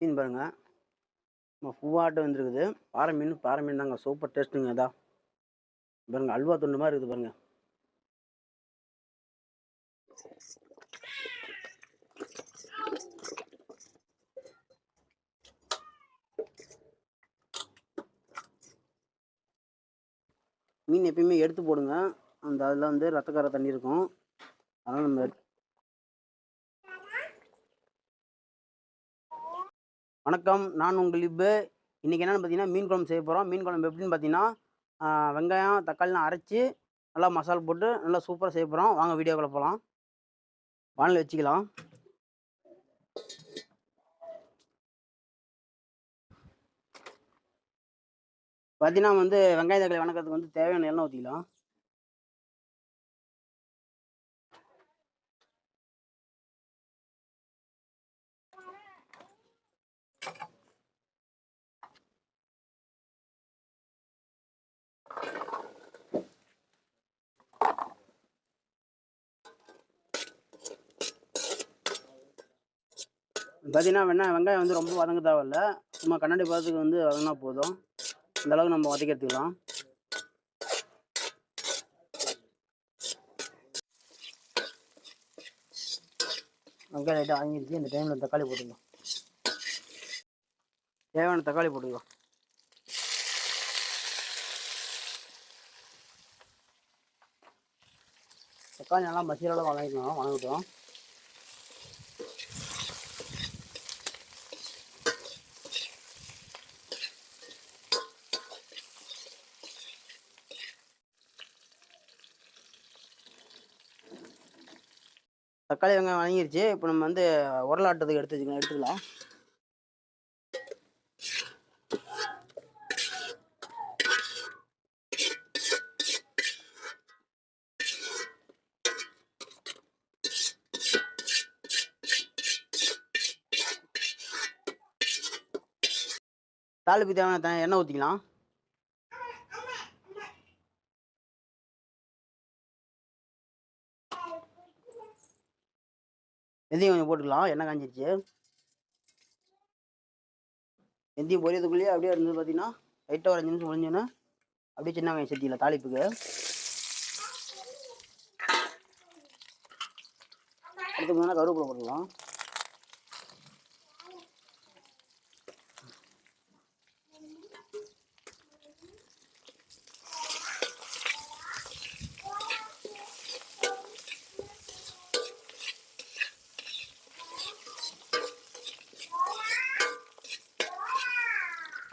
மீன் பாருங்க. நம்ம பூவாட்டம் வந்துருக்குது. பாறை மீன் பாறை மீன் தாங்க. சூப்பர் டேஸ்ட்டுங்க இதா. பாருங்க அல்வா துண்டு மாதிரி இருக்குது பாருங்க. மீன் எப்பயுமே எடுத்து போடுங்க. அந்த அதில் வந்து ரத்தக்கார தண்ணி இருக்கும். அதனால் நம்ம வணக்கம். நான் உங்கள் லிப்பு இன்றைக்கி என்னென்னு பார்த்தீங்கன்னா மீன் குழம்பு செய்ய போகிறோம் மீன் குழம்பு எப்படின்னு பார்த்தீங்கன்னா வெங்காயம் தக்காளிலாம் அரைச்சி நல்லா மசாலா போட்டு நல்லா சூப்பராக செய்ய போகிறோம் வாங்க வீடியோக்குள்ள போகலாம் வானிலை வச்சுக்கலாம். பார்த்தீங்கன்னா வந்து வெங்காய தக்காளி வணக்கத்துக்கு வந்து தேவையான எண்ணெய் ஊற்றிக்கலாம் பார்த்தீங்கன்னா வேணா வெங்காயம் வந்து ரொம்ப வதங்க தேவையில்ல. சும்மா கண்ணாடி பதத்துக்கு வந்து வதங்கினா போதும். அந்த அளவுக்கு நம்ம வதக்கி எடுத்துக்கலாம். வெங்காயம் லைட்டாக வாங்கிருச்சு இந்த டைமில் தக்காளி போட்டுக்கலாம். தேவையான தக்காளி போட்டுக்கலாம். தக்காளி நல்லா மசியலோட வதங்கிக்கணும். வதங்கட்டும். தக்காளி வெங்காயம் வாங்கிருச்சு இப்போ நம்ம வந்து உரலாட்டத்துக்கு எடுத்து வச்சுக்கலாம் எடுத்துக்கலாம். தாளிப்பு தேவையான எண்ணெய் ஊற்றிக்கலாம் வெந்தயம் கொஞ்சம் போட்டுக்கலாம். எண்ணெய் காஞ்சிருச்சு. வெந்தயம் பொரியதுக்குள்ளேயே அப்படியே இருந்தது பார்த்தீங்கன்னா லைட்டாக ஒரு அஞ்சு நிமிஷம் முடிஞ்சோன்னே அப்படியே சின்ன வெங்காயம் சேர்த்திக்கலாம் தாளிப்புக்கு. அடுத்து பார்த்தீங்கன்னா கருவேப்பிலை போட்டுக்கலாம்.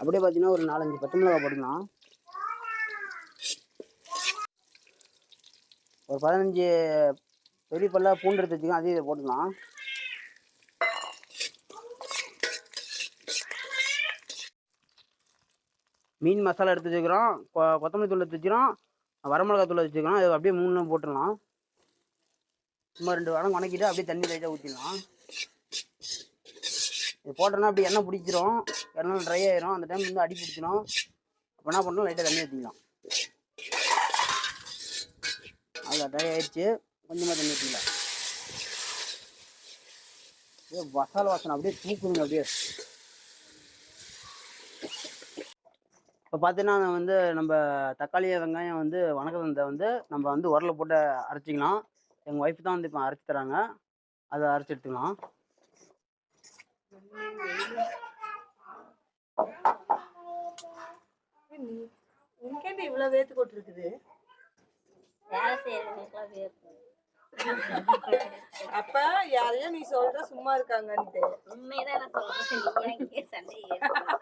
அப்படியே பார்த்தீங்கன்னா ஒரு நாலஞ்சு பச்சை மிளகா போட்டுக்கலாம். ஒரு பதினஞ்சு பெரிய பல்ல பூண்டு எடுத்து வச்சுக்கலாம். அதையும் இதை போட்டுக்கலாம். மீன் மசாலா எடுத்து வச்சுக்கிறோம். கொ- கொத்தமல்லி தூள் எடுத்து வச்சுக்கிறோம். வரமிளகா தூள் வச்சுக்கிறோம். இது அப்படியே மூணு போட்டுடலாம். சும்மா ரெண்டு வாரம் வணக்கிட்டு அப்படியே தண்ணி லைட்டாக ஊற்றிடலாம் இது போட்டோன்னா அப்படியே எண்ணெய் பிடிச்சிரும். எண்ணெய் ட்ரை ஆயிரும். அந்த டைம் வந்து அடி பிடிச்சிரும். அப்போ என்ன பண்ணணும்? லைட்டாக தண்ணி ஊற்றிக்கலாம் அதில் ட்ரை ஆயிடுச்சு. கொஞ்சமாக தண்ணி ஊற்றிக்கலாம் ஏ மசாலா வாசனை. அப்படியே தூக்குதுங்க அப்படியே. இப்போ பார்த்தீங்கன்னா வந்து நம்ம தக்காளி வெங்காயம் வந்து வணக்கத்தை வந்து நம்ம வந்து உரலை போட்டு அரைச்சிக்கலாம். எங்கள் ஒய்ஃப் தான் வந்து இப்போ அரைச்சி தராங்க. அதை அரைச்சி எடுத்துக்கலாம். உனக்கேண்டி இவ்வளவு வேத்து கொட்டிருக்குது வேலை செய்யறவங்களுக்குலாம் வேர்க்கும் அப்ப யாரையோ நீ சொல்ற சும்மா இருக்காங்கன்ட்டு. உண்மைதான் நான் சொல்றேன். சண்டை ஏற்படும்.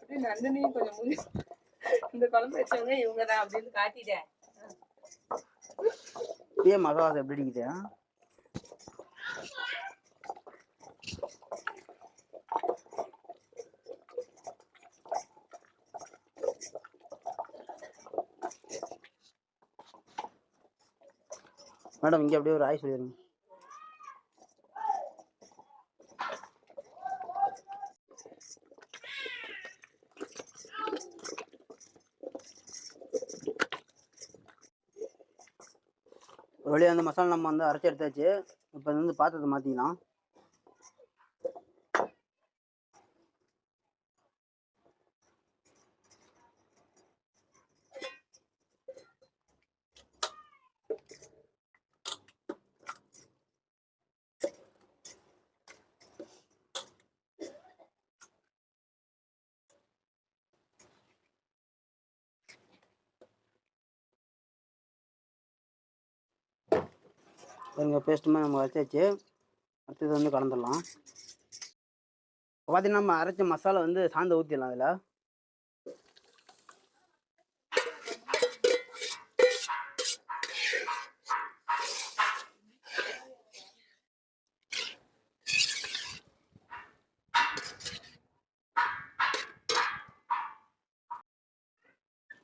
அப்படி நந்தினியும் கொஞ்சம் முந்தி இந்த குழம்பு வச்சவங்க இவங்கதான் அப்படின்னு காட்டிட்டேன். ஏன் மசாலா வாசம் எப்படி அடிக்குது? மேடம் இங்கே அப்படியே ஒரு ஆய் சொல்லிடுங்க. ஒரு வழியாக அந்த மசாலா நம்ம வந்து அரைச்சி எடுத்தாச்சு. இப்போ வந்து பாத்திரத்தை மாற்றிக்கலாம் பாருங்க பேஸ்ட்டுமே நம்ம வச்சாச்சு. அடுத்தது வந்து கலந்துடலாம். இப்போ பார்த்தீங்கன்னா நம்ம அரைச்ச மசாலா வந்து சாந்த ஊற்றிடலாம் அதில்.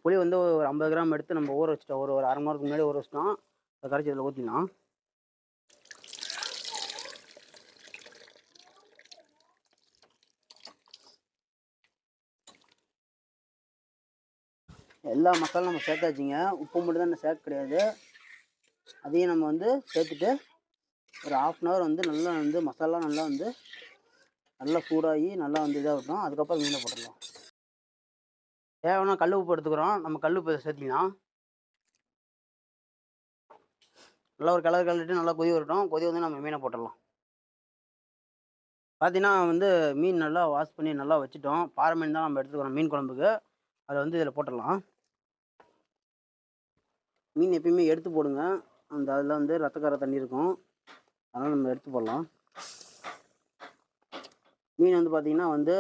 புளி வந்து ஒரு ஐம்பது கிராம் எடுத்து நம்ம ஊற வச்சிட்டோம். ஒரு ஒரு அரை மணி நேரத்துக்கு முன்னாடி ஊற வச்சிட்டோம். அதை கரைச்சி இதில் ஊற்றிடலாம் எல்லா மசாலும் நம்ம சேர்த்தாச்சுங்க. உப்பு மட்டும் தான் சேர்க்க கிடையாது. அதையும் நம்ம வந்து சேர்த்துட்டு ஒரு ஆஃப் அன் ஹவர் வந்து நல்லா வந்து மசாலா நல்லா வந்து நல்லா சூடாகி நல்லா வந்து இதாக விட்டோம் அதுக்கப்புறம் மீனை போட்டுடலாம். தேவைன்னா கல் உப்பு எடுத்துக்கிறோம். நம்ம கல் உப்பு சேர்த்திக்கலாம். நல்லா ஒரு கலர் கலந்துட்டு நல்லா கொதி வரட்டும். கொதி வந்து நம்ம மீனை போட்டுடலாம். பார்த்தீங்கன்னா வந்து மீன் நல்லா வாஷ் பண்ணி நல்லா வச்சுட்டோம். பாறை மீன் தான் நம்ம எடுத்துக்கிறோம் மீன் குழம்புக்கு. அதை வந்து இதில் போட்டுடலாம். மீன் எப்பயுமே எடுத்து போடுங்க. அந்த அதில் வந்து ரத்தக்கார தண்ணி இருக்கும். அதனால் நம்ம எடுத்து போடலாம். மீன் வந்து பார்த்திங்கன்னா வந்து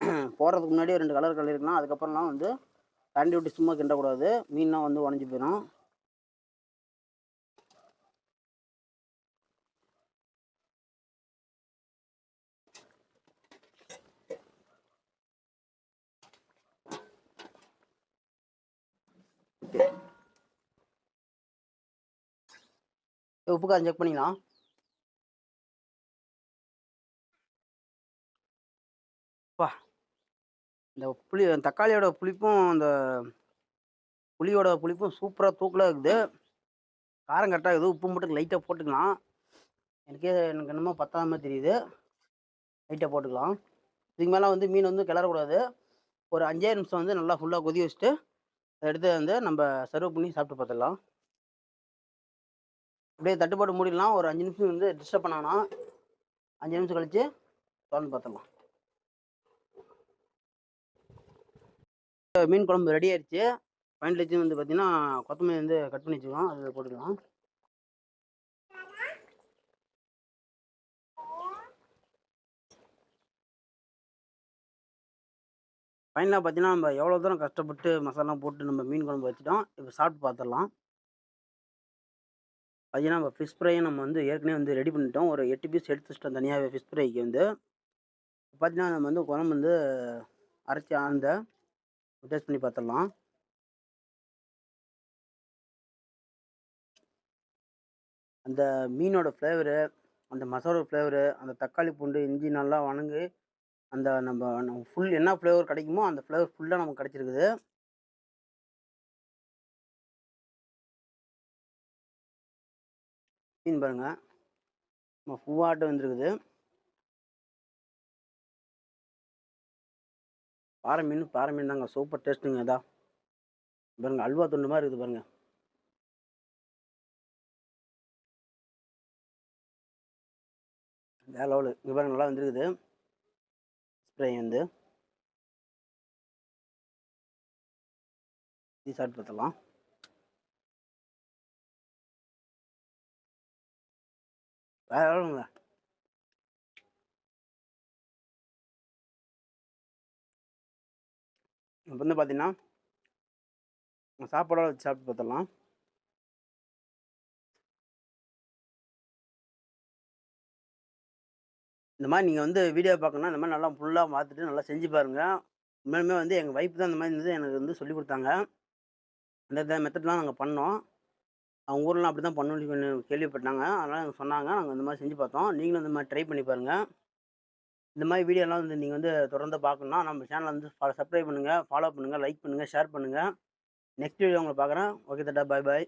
போடுறதுக்கு முன்னாடி ரெண்டு கலர் கலர் அதுக்கப்புறம்லாம் வந்து தண்ணி விட்டு சும்மா கிண்டக்கூடாது. மீன்லாம் வந்து உடஞ்சி போயிடும் உப்பு காரம் செக் பண்ணிக்கலாம். வா இந்த புளி தக்காளியோட புளிப்பும் அந்த புளியோட புளிப்பும் சூப்பராக தூக்கலாக இருக்குது. காரம் கரெக்டாக இருக்குது. உப்பு மட்டும் லைட்டாக போட்டுக்கலாம். எனக்கே எனக்கு என்னமோ பத்தாத மாதிரி தெரியுது. லைட்டாக போட்டுக்கலாம். இதுக்கு மேலே வந்து மீன் வந்து கிளறக்கூடாது. ஒரு அஞ்சே நிமிஷம் வந்து நல்லா ஃபுல்லாக கொதி வச்சுட்டு அதை எடுத்து வந்து நம்ம சர்வ் பண்ணி சாப்பிட்டு பார்த்துடலாம் அப்படியே தட்டுப்பாடு மூடிடலாம். ஒரு அஞ்சு நிமிஷம் வந்து டிஸ்டர்ப் பண்ணானா அஞ்சு நிமிஷம் கழிச்சு திறந்து பார்த்துடலாம். மீன் குழம்பு ரெடி ஆயிடுச்சு. ஃபைனல் வச்சு வந்து பார்த்தீங்கன்னா கொத்தமல்லி வந்து கட் பண்ணி வச்சுக்கலாம் அதில் போட்டுக்கலாம். ஃபைனலாக பார்த்தீங்கன்னா நம்ம எவ்வளோ தூரம் கஷ்டப்பட்டு மசாலா போட்டு நம்ம மீன் குழம்பு வச்சுட்டோம். இப்போ சாப்பிட்டு பார்த்துடலாம். பார்த்தீங்கன்னா நம்ம ஃபிஷ் ஃப்ரையை நம்ம வந்து ஏற்கனவே வந்து ரெடி பண்ணிட்டோம். ஒரு எட்டு பீஸ் எடுத்து வச்சிட்டோம் தனியாகவே ஃபிஷ் ஃப்ரைக்கு வந்து. பார்த்தீங்கன்னா நம்ம வந்து குழம்பு வந்து அரைச்சி ஆழ்ந்த டேஸ்ட் பண்ணி பார்த்துடலாம் அந்த மீனோட ஃப்ளேவரு அந்த மசாலா ஃப்ளேவரு அந்த தக்காளி பூண்டு இஞ்சி நல்லா வணங்கு அந்த நம்ம ஃபுல் என்ன ஃப்ளேவர் கிடைக்குமோ அந்த ஃப்ளேவர் ஃபுல்லாக நமக்கு கிடச்சிருக்குது. மீன் பாருங்கள் நம்ம பூவாட்டம் வந்துருக்குது. பாறை மீன் பாறை மீன் தாங்க. சூப்பர் டேஸ்ட்டுங்க இதா. பாருங்க அல்வா துண்டு மாதிரி இருக்குது பாருங்க. வேற லெவலு இங்கே பாருங்க நல்லா வந்துருக்குது. ஸ்ப்ரே வந்து. இது சாப்பிட்டு பார்த்தலாம் வேற எவ்வளோங்க இப்போ வந்து பார்த்தீங்கன்னா சாப்பாடோட வச்சு சாப்பிட்டு பார்த்துடலாம் இந்த மாதிரி நீங்கள் வந்து வீடியோ பார்க்கணுன்னா இந்த மாதிரி நல்லா ஃபுல்லாக பார்த்துட்டு நல்லா செஞ்சு பாருங்கள் உண்மையுமே வந்து எங்கள் வைஃப் தான் இந்த மாதிரி இருந்தது எனக்கு வந்து சொல்லி கொடுத்தாங்க. அந்த மெத்தட்லாம் நாங்கள் பண்ணோம். அவங்க ஊரெலாம் அப்படி தான் பண்ணணும்னு கேள்விப்பட்டாங்க. அதனால் எனக்கு சொன்னாங்க. நாங்கள் இந்த மாதிரி செஞ்சு பார்த்தோம். நீங்களும் இந்த மாதிரி ட்ரை பண்ணி பாருங்கள் இந்த மாதிரி வீடியோலாம் வந்து நீங்கள் வந்து தொடர்ந்து பார்க்கணுன்னா நம்ம சேனலை வந்து சப்ஸ்கிரைப் பண்ணுங்கள் ஃபாலோ பண்ணுங்கள் லைக் பண்ணுங்கள் ஷேர் பண்ணுங்கள் நெக்ஸ்ட் வீடியோ உங்களை பார்க்குறேன். ஓகே தட்டா பாய் பாய்